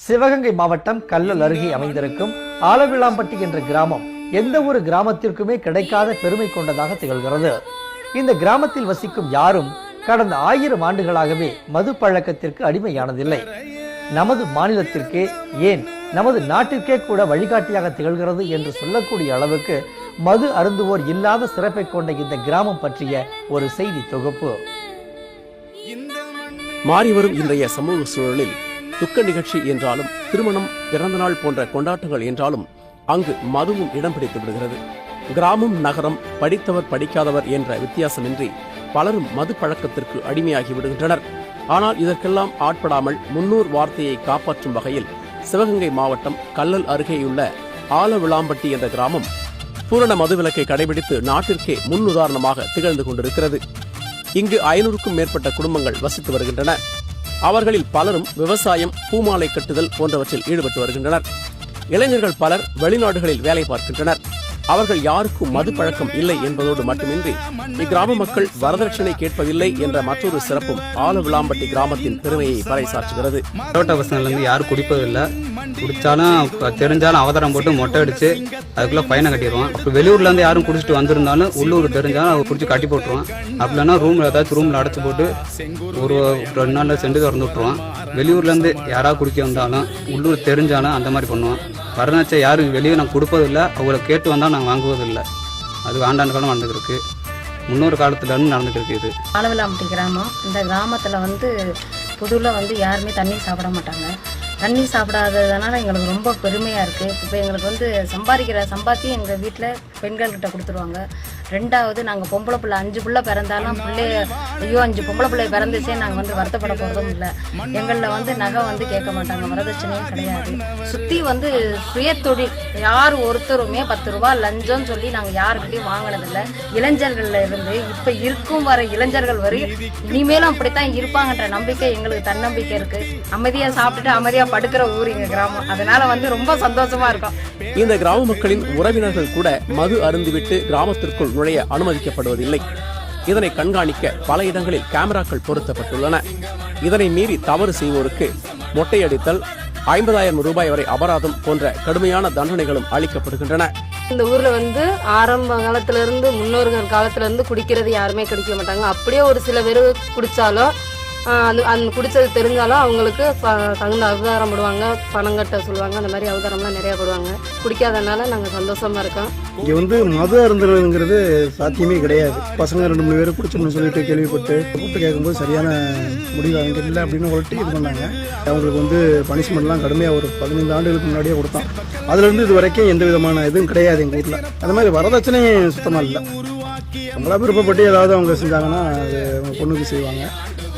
சிவகங்கை மாவட்டம் கல்லல் அருகே அமைந்திருக்கும் ஆலவிளாம்பட்டி என்ற கிராமம் எந்த ஒரு கிராமத்திற்குமே கிடைக்காத பெருமை கொண்டதாக திகழ்கிறது. இந்த கிராமத்தில் வசிக்கும் யாரும் கடந்த ஆயிரம் ஆண்டுகளாகவே மது பழக்கத்திற்கு அடிமையானதில்லை. நமது மாநிலத்திற்கே ஏன் நமது நாட்டிற்கே கூட வழிகாட்டியாக திகழ்கிறது என்று சொல்லக்கூடிய அளவுக்கு மது அருந்துவோர் இல்லாத சிறப்பை கொண்ட இந்த கிராமம் பற்றிய ஒரு செய்தி தொகுப்பு. மாறிவரும் இன்றைய சமூக சூழலில் துக்க நிகழ்ச்சி என்றாலும் திருமணம் பிறந்தநாள் போன்ற கொண்டாட்டங்கள் என்றாலும் அங்கு மதுவும் இடம் பிடித்து விடுகிறது. கிராமம் நகரம் படித்தவர் படிக்காதவர் என்ற வித்தியாசமின்றி பலரும் மது பழக்கத்திற்கு அடிமையாகி விடுகின்றனர். ஆனால் இதற்கெல்லாம் ஆட்படாமல் முன்னூர் வார்த்தையை காப்பாற்றும் வகையில் சிவகங்கை மாவட்டம் கல்லல் அருகேயுள்ள ஆலவிளாம்பட்டி என்ற கிராமம் பூரண மதுவிலக்கை கடைபிடித்து நாட்டிற்கே முன்னுதாரணமாக திகழ்ந்து கொண்டிருக்கிறது. இங்கு ஐநூறுக்கும் மேற்பட்ட குடும்பங்கள் வசித்து வருகின்றன. அவர்களில் பலரும் விவசாயம் பூமாலை கட்டுதல் போன்றவற்றில் ஈடுபட்டு வருகின்றனர். இளைஞர்கள் பலர் வெளிநாடுகளில் வேலை பார்க்கின்றனர். அவர்கள் யாருக்கும் மது பழக்கம் இல்லை என்பதோடு மட்டுமின்றி இக்கிராம மக்கள் வரதட்சணை கேட்பதில்லை என்ற மற்றொரு சிறப்பும் ஆலவிளாம்பட்டி கிராமத்தின் பெருமையை பறைசாற்றுகிறது. தோட்ட பசங்கள்லேருந்து யாரும் குடிப்பதில்லை. குடித்தாலும் தெரிஞ்சாலும் அவதாரம் போட்டு மொட்டை அடிச்சு அதுக்குள்ளே ஃபைனை கட்டிடுவான். அப்புறம் வெளியூர்லேருந்து யாரும் குடிச்சிட்டு வந்திருந்தாலும் உள்ளூர் தெரிஞ்சாலும் அவர் குடிச்சு கட்டி போட்டுருவான். அப்படி இல்லைன்னா ரூமில் ஏதாச்சும் ரூமில் அடைச்சி போட்டு ஒரு ரெண்டு நாளில் செண்டு திறந்து விட்ருவான் வெளியூர்லேருந்து யாராவது குடிக்க வந்தாலும் உள்ளூர் தெரிஞ்சாலும் அந்த மாதிரி பண்ணுவான். வரதட்சை யாரும் வெளியே நான் கொடுப்பதில்லை. அவங்கள கேட்டு வந்தால் நாங்கள் வாங்குவதில்லை. அது ஆண்டாண்டு காலம் நடந்துருக்கு முன்னொரு காலத்துலேருந்து நடந்துட்டு இருக்கு இது. ஆலவிளாம்பட்டி கிராமம் இந்த கிராமத்தில் வந்து புதுவில் வந்து யாருமே தண்ணி சாப்பிட மாட்டாங்க. தண்ணி சாப்பிடாததுனால எங்களுக்கு ரொம்ப பெருமையாக இருக்குது இப்போ எங்களுக்கு வந்து சம்பாதிக்கிற சம்பாத்தியம் எங்கள் வீட்டில் பெண்கள்கிட்ட கொடுத்துருவாங்க. ரெண்டாவது நாங்கள் பொம்பளை பிள்ளை அஞ்சு பிள்ளை பிறந்தாலும் பிள்ளைய ஐயோ அஞ்சு பொம்பளை பிள்ளை பிறந்துச்சே நாங்கள் வந்து வருத்தப்பட போகிறதும் இல்லை. எங்களில் வந்து நகை வந்து கேட்க மாட்டாங்க வரதட்சணையும் கிடையாது. சுற்றி வந்து சுயத்தொழில் யார் ஒருத்தருமே பத்து ரூபா லஞ்சம் சொல்லி நாங்கள் யாருக்கிட்டையும் வாங்கினதில்லை. இளைஞர்களில் இருந்து இப்போ இருக்கும் வர இளைஞர்கள் வரை இனிமேலும் அப்படித்தான் இருப்பாங்கன்ற நம்பிக்கை எங்களுக்கு தன்னம்பிக்கை இருக்குது அமைதியாக சாப்பிட்டுட்டு அமைதியாக படுக்கிற ஊர் எங்கள் கிராமம். அதனால் வந்து ரொம்ப சந்தோஷமாக இருக்கும். இந்த கிராம மக்களின் உறவினர்கள் கூட மது அருந்திவிட்டு கிராமத்திற்குள் நுழைய அனுமதிக்கப்படுவதில்லை. இதனை கண்காணிக்க பல இடங்களில் கேமராக்கள் பொருத்தப்பட்டுள்ளன. இதனை மீறி தவறு செய்வோருக்கு மொட்டையடித்தல் ஐம்பதாயிரம் ரூபாய் வரை அபராதம் போன்ற கடுமையான தண்டனைகளும் அளிக்கப்படுகின்றன. இந்த ஊர்ல வந்து ஆரம்ப காலத்துல இருந்து முன்னோர்கள் காலத்துல இருந்து குடிக்கிறது யாருமே குடிக்க மாட்டாங்க. அப்படியே ஒரு சில பேர் குடிச்சாலும் அது அந்த குடிச்சது தெரிஞ்சாலும் அவங்களுக்கு தகுந்த அவதாரம் போடுவாங்க பணம் கட்ட சொல்லுவாங்க அந்த மாதிரி அவதாரம்லாம் நிறைய போடுவாங்க. குடிக்காதனால நாங்க சந்தோஷமா இருக்கோம். இங்கே வந்து மது அருந்துறதுங்கிறது சாத்தியமே கிடையாது. பசங்க ரெண்டு மூணு பேர் குடிச்சோம்னு சொல்லிட்டு கேள்விப்பட்டு கூப்பிட்டு கேட்கும்போது சரியான முடிவு அவங்க இல்லை அப்படின்னு சொல்லிட்டு இது பண்ணாங்க. அவங்களுக்கு வந்து பனிஷ்மெண்ட்லாம் கடுமையாக ஒரு பதினைந்து ஆண்டுகளுக்கு முன்னாடியே கொடுத்தான் அதுலேருந்து இது வரைக்கும் எந்த விதமான இதுவும் கிடையாது எங்கள் வீட்டில் அது மாதிரி வரதட்சணையும் சுத்தமாக இல்லை. நம்மளா விருப்பப்பட்டு ஏதாவது அவங்க செஞ்சாங்கன்னா அது அவங்க பொண்ணுக்கு செய்வாங்க.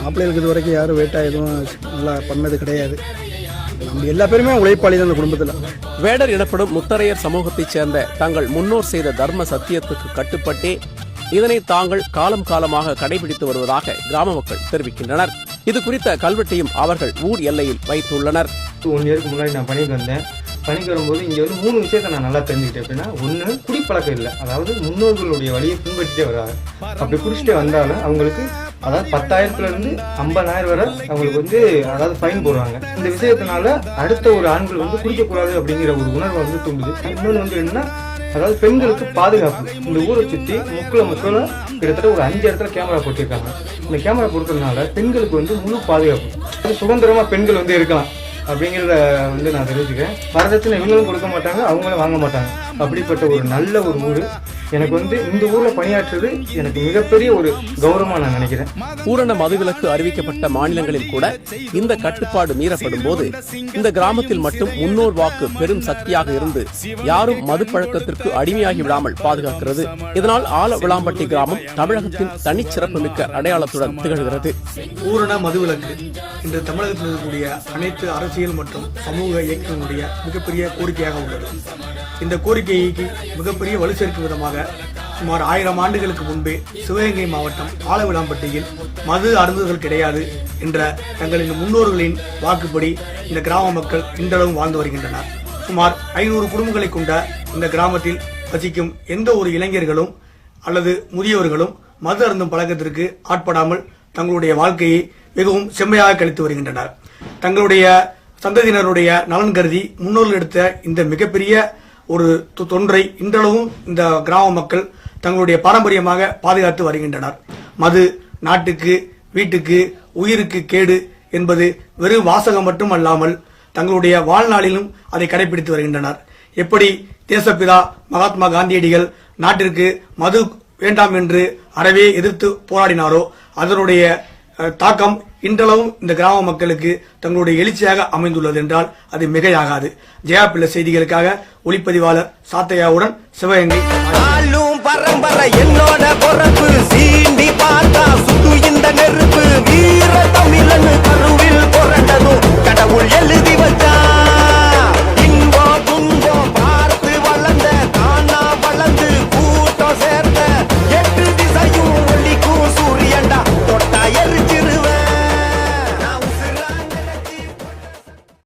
மாப்பிள்ளைகளுக்கு இது வரைக்கும் யாரும் வெயிட்டாக எதுவும் நல்லா பண்ணது கிடையாது. நம்ம எல்லா பேருமே உழைப்பாளி தான் அந்த குடும்பத்தில். வேடர் எனப்படும் முத்தரையர் சமூகத்தைச் சேர்ந்த தங்கள் முன்னோர் செய்த தர்ம சத்தியத்துக்கு கட்டுப்பட்டே இதனை தாங்கள் காலம் காலமாக கடைபிடித்து வருவதாக கிராம மக்கள் தெரிவிக்கின்றனர். இது குறித்த கல்வெட்டையும் அவர்கள் ஊர் எல்லையில் வைத்துள்ளனர். ஒன் இயருக்கு முன்னாடி நான் பணிக்கு வந்தேன். பணிக்கு வரும்போது இங்கே வந்து மூணு விஷயத்தை நான் நல்லா தெரிஞ்சுக்கிட்டேன். எப்படின்னா ஒன்று குடிப்பழக்கம் இல்லை. அதாவது முன்னோர்களுடைய வழியை பின்பற்றிட்டே வராங்க. அப்படி குடிச்சிட்டே வந்தாலும் அவங்களுக்கு அதாவது பத்தாயிரத்துல இருந்து ஐம்பதாயிரம் வரை அவங்களுக்கு வந்து அதாவது ஃபைன் போடுறாங்க. இந்த விஷயத்தினால அடுத்த ஒரு ஆண்கள் வந்து குடிக்கக்கூடாது அப்படிங்கிற ஒரு உணர்வை வந்து தூண்டுது. இன்னொன்று வந்து என்னன்னா அதாவது பெண்களுக்கு பாதுகாப்பு. இந்த ஊரை சுற்றி முக்கில் முக்கில் கிட்டத்தட்ட ஒரு அஞ்சு இடத்துல கேமரா போட்டிருக்காங்க. இந்த கேமரா கொடுக்கறதுனால பெண்களுக்கு வந்து முழு பாதுகாப்பு. சுதந்திரமாக பெண்கள் வந்து இருக்கலாம் அப்படிங்கிறத வந்து நான் தெரிஞ்சுக்கிறேன். வரதட்சணை இவங்களும் கொடுக்க மாட்டாங்க அவங்களும் வாங்க மாட்டாங்க. அப்படிப்பட்ட ஒரு நல்ல ஒரு ஊர். எனக்கு வந்து இந்த ஊர்ல பணியாற்றுறது எனக்கு மிகப்பெரிய ஒரு கௌரவமா நான் நினைக்கிறேன். பூரண மதுவிலக்கு அறிவிக்கப்பட்ட மாநிலங்களில் கூட இந்த கட்டுப்பாடு மீறப்படும் போது இந்த கிராமத்தில் மட்டும் முன்னோர் வாக்கு பெரும் சக்தியாக இருந்து யாரும் மது பழக்கத்திற்கு அடிமையாகி விடாமல் பாதுகாக்கிறது. இதனால் ஆல விளாம்பட்டி கிராமம் தமிழகத்தின் தனிச்சிறப்புமிக்க அடையாளத்துடன் திகழ்கிறது. பூரண மதுவிலக்கு. இன்று தமிழகத்தில் இருக்கக்கூடிய அனைத்து அரசியல் மற்றும் சமூக இயக்கங்களுடைய மிகப்பெரிய கோரிக்கையாக உள்ளது. இந்த கோரிக்கைக்கு மிகப்பெரிய வலு சேர்க்கும் விதமாக சுமார் ஆயிரம் ஆண்டுகளுக்கு முன்பே சிவகங்கை மாவட்டம் ஆலவிளாம்பட்டியில் மது அருந்துதல் கிடையாது என்ற தங்களின் முன்னோர்களின் வாக்குப்படி இந்த கிராம மக்கள் இன்றளவும் வாழ்ந்து வருகின்றனர். சுமார் ஐநூறு குடும்பங்களை கொண்ட இந்த கிராமத்தில் வசிக்கும் எந்த ஒரு இளைஞர்களும் அல்லது முதியவர்களும் மது அருந்தும் பழக்கத்திற்கு ஆட்படாமல் தங்களுடைய வாழ்க்கையை மிகவும் செம்மையாக கழித்து வருகின்றனர். தங்களுடைய சந்ததியினருடைய நலன் கருதி முன்னோர்கள் எடுத்த இந்த மிகப்பெரிய ஒரு தொ- தொன்றை இன்றளவும் இந்த கிராம மக்கள் தங்களுடைய பாரம்பரியமாக பாதுகாத்து வருகின்றனர். மது நாட்டுக்கு வீட்டுக்கு உயிருக்கு கேடு என்பது வெறும் வாசகம் மட்டும் அல்லாமல் தங்களுடைய வாழ்நாளிலும் அதை கடைபிடித்து வருகின்றனர். எப்படி தேசப்பிதா மகாத்மா காந்தியடிகள் நாட்டிற்கு மது வேண்டாம் என்று அறவே எதிர்த்து போராடினாரோ அதனுடைய தாக்கம் இன்றளவும் இந்த கிராம மக்களுக்கு தங்களுடைய எழுச்சியாக அமைந்துள்ளது என்றால் அது மிகையாகாது. ஜெயா பிள்ளை செய்திகளுக்காக ஒளிப்பதிவாளர் சாத்தையாவுடன் சிவகங்கை. நாளும் பரம்பரை என்னோட